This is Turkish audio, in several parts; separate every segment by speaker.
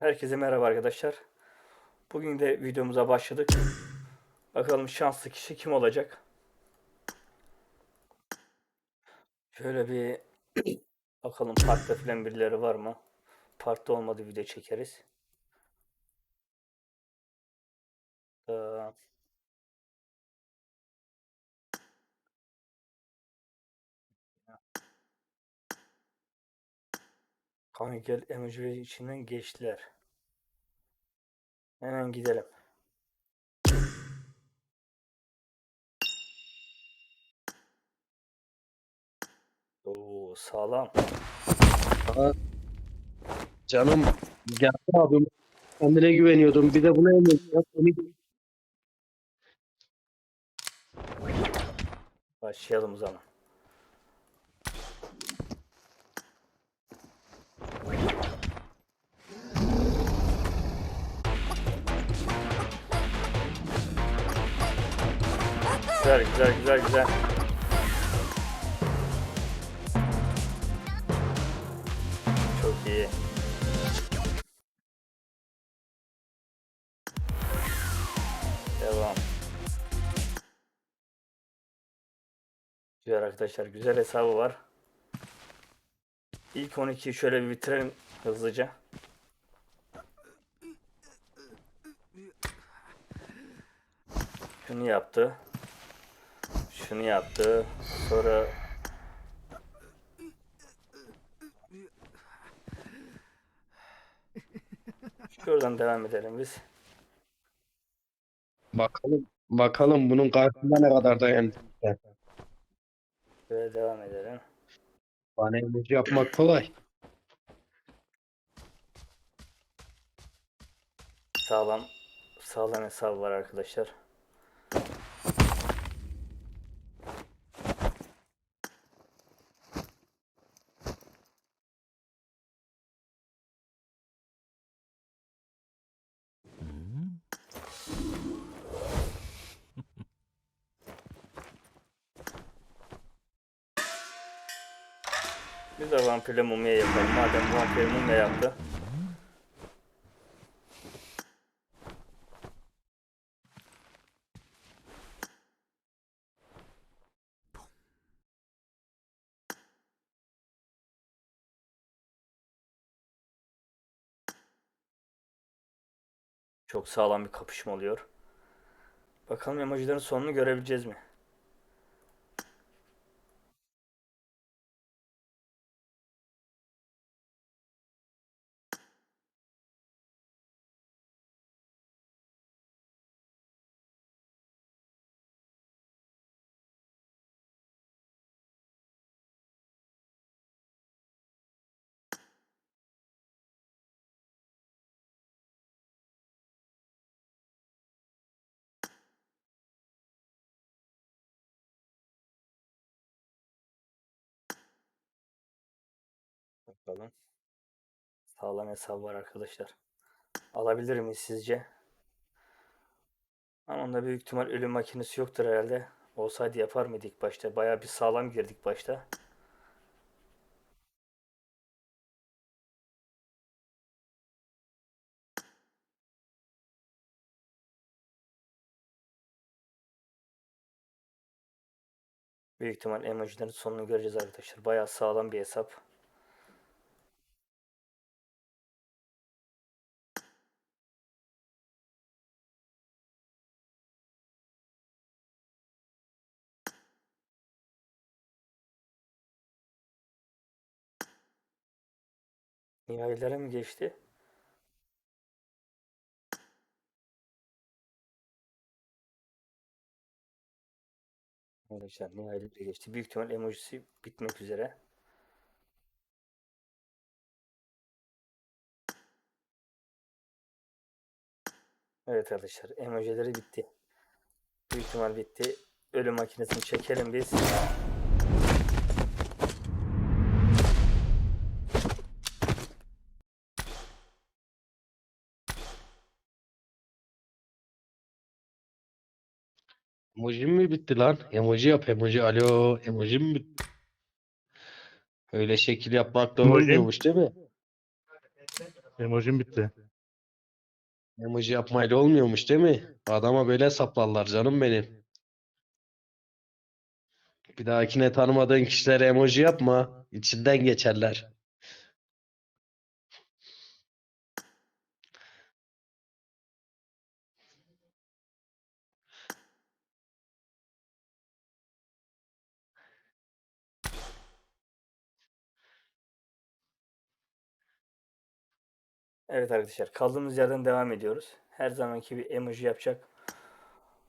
Speaker 1: Herkese merhaba arkadaşlar. Bugün de videomuza başladık. Bakalım şanslı kişi kim olacak? Şöyle bir bakalım parkta filan birileri var mı? Parkta olmadı video çekeriz. Ee, Kanka gel emoji içinden geçtiler. Hemen gidelim. Oo sağlam.
Speaker 2: Canım geldi abim. Kendine güveniyordum. Bir de buna emin.
Speaker 1: Başlayalım o zaman. Güzel güzel güzel güzel. Çok iyi. Devam. Güzel arkadaşlar güzel hesabı var. İlk 12'yi şöyle bir bitirelim hızlıca. Şunu yaptı. Şunu yaptı. Sonra Şuradan devam edelim biz.
Speaker 2: Bakalım. Bakalım bunun karşısında ne kadar dayanacak.
Speaker 1: Böyle devam edelim.
Speaker 2: Bana emoji yapmak kolay.
Speaker 1: Sağlam sağlam hesabı var arkadaşlar. Biz de vampirle mumya yapalım. Madem vampir mumya yaptı. Çok sağlam bir kapışma oluyor. Bakalım emojilerin sonunu görebileceğiz mi? Bakalım. Sağlam hesabı var arkadaşlar. Alabilir miyiz sizce? Ama onda büyük ihtimal ölüm makinesi yoktur herhalde. Olsaydı yapar mıydık başta? Bayağı bir sağlam girdik başta. Büyük ihtimal emojilerin sonunu göreceğiz arkadaşlar. Bayağı sağlam bir hesap. Nihayelere mi geçti? Arkadaşlar nihayelere geçti. Büyük ihtimal emojisi bitmek üzere. Evet arkadaşlar emojileri bitti. Büyük ihtimal bitti. Ölüm makinesini çekelim biz.
Speaker 2: Emoji mi bitti lan? Emoji yap emoji. Alo. Emoji mi bitti? Öyle şekil yapmak da olmuyormuş değil mi?
Speaker 3: Emojim bitti.
Speaker 2: Emoji yapmayla olmuyormuş değil mi? Adama böyle saplarlar canım benim. Bir dahakine tanımadığın kişilere emoji yapma. içinden geçerler.
Speaker 1: Evet arkadaşlar kaldığımız yerden devam ediyoruz. Her zamanki bir emoji yapacak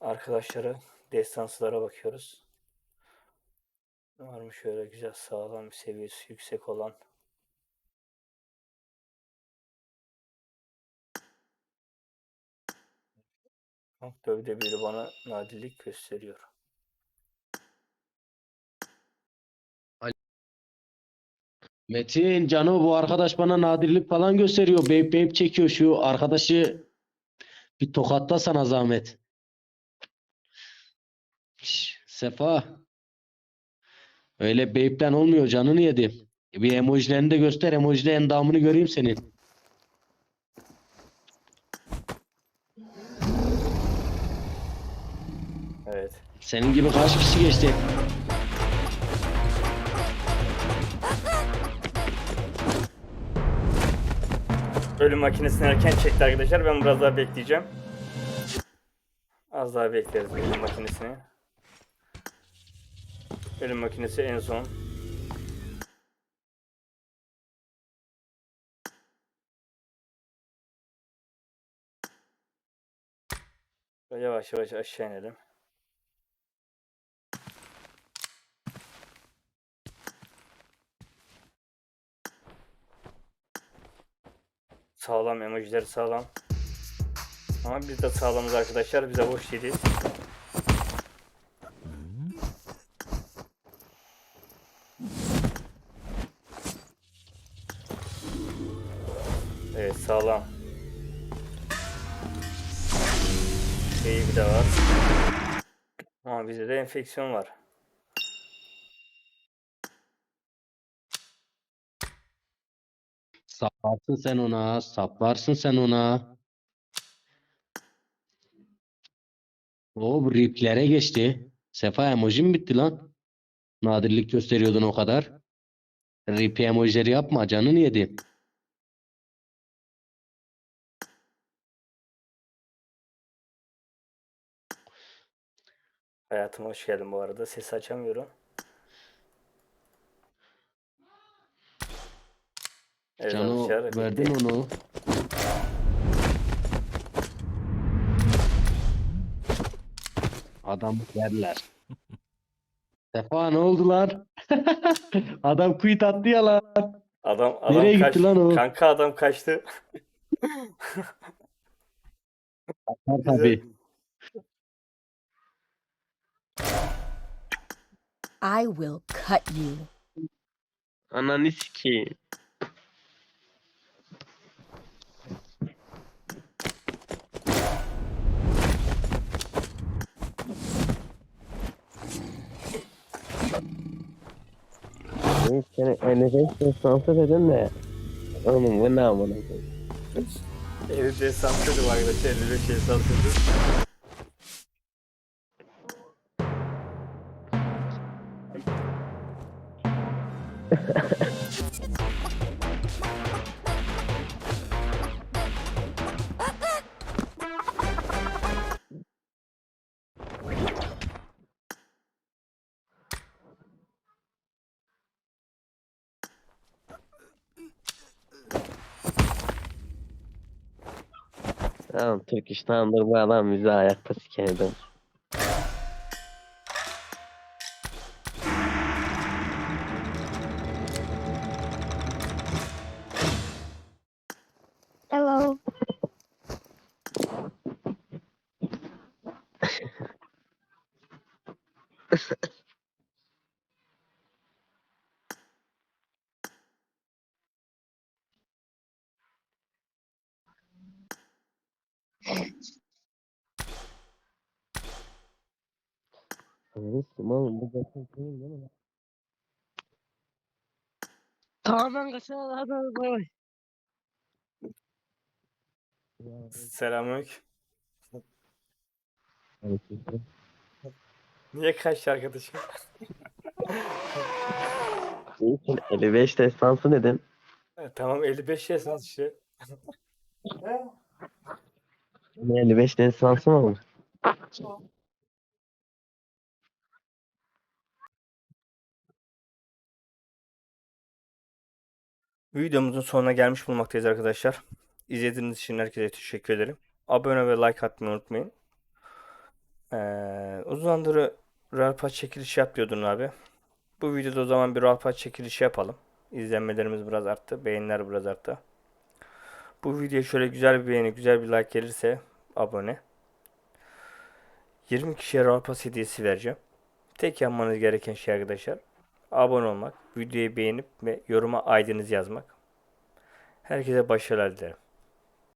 Speaker 1: arkadaşlara destansılara bakıyoruz. Var mı şöyle güzel sağlam bir seviyesi yüksek olan. Dövde biri bana nadirlik gösteriyor.
Speaker 2: Metin, Cano bu arkadaş bana nadirlik falan gösteriyor. Beyp beyp çekiyor şu arkadaşı. Bir tokatla sana zahmet. Şş, Sefa. Öyle beypten olmuyor canını yedim. Bir emojilerini de göster. Emojide endamını göreyim senin.
Speaker 1: Evet.
Speaker 2: Senin gibi kaç kişi geçti?
Speaker 1: Ölüm makinesini erken çekti arkadaşlar. Ben biraz daha bekleyeceğim. Az daha bekleriz ölüm makinesini. Ölüm makinesi en son. Yavaş yavaş aşağı inelim. Sağlam emojileri sağlam. Ama biz de sağlamız arkadaşlar. Bize boş değil. Evet sağlam. Şeyi bir de var. Ama bizde de enfeksiyon var.
Speaker 2: Saplarsın sen ona. Saplarsın sen ona. O riplere geçti. Sefa emoji mi bitti lan? Nadirlik gösteriyordun o kadar. Rip emojileri yapma canını yedi.
Speaker 1: Hayatıma hoş geldin bu arada. Sesi açamıyorum. Evet
Speaker 2: Cano
Speaker 1: arkadaşlar,
Speaker 2: verdin onu. Adam verler. Sefa ne oldular? Adam quit attı ya lan.
Speaker 1: Adam, adam
Speaker 2: Nereye gitti
Speaker 1: kaç-
Speaker 2: lan o?
Speaker 1: Kanka adam kaçtı.
Speaker 2: Atar tabii.
Speaker 3: I will cut you.
Speaker 4: Ananı sikeyim. Ben seni NFS destansı dedim de Oğlum bu ne amına koyayım?
Speaker 1: 50 desans dedim arkadaşlar. 55 desans dedim.
Speaker 4: Tamam Türk İş'tandır bu adam bizi ayakta sikeydi. Sikeyim oğlum bu zaten senin değil mi? lan?
Speaker 5: Tamam ben kaçar hadi hadi bay bay.
Speaker 1: Selamünaleyküm. Niye kaçtı arkadaşım?
Speaker 4: Sen 55 destansı dedin.
Speaker 1: Ha, tamam 55 esans işte.
Speaker 4: Ne 55 destansı mı olur?
Speaker 1: Videomuzun sonuna gelmiş bulmaktayız arkadaşlar. İzlediğiniz için herkese teşekkür ederim. Abone ve like atmayı unutmayın. Ee, uzun zamandır Royal Pass çekilişi yapıyordun abi. Bu videoda o zaman bir Royal Pass çekilişi yapalım. İzlenmelerimiz biraz arttı. Beğeniler biraz arttı. Bu videoya şöyle güzel bir beğeni, güzel bir like gelirse abone. 20 kişiye Royal Pass hediyesi vereceğim. Tek yapmanız gereken şey arkadaşlar abone olmak, videoyu beğenip ve yoruma aydınız yazmak. Herkese başarılar dilerim.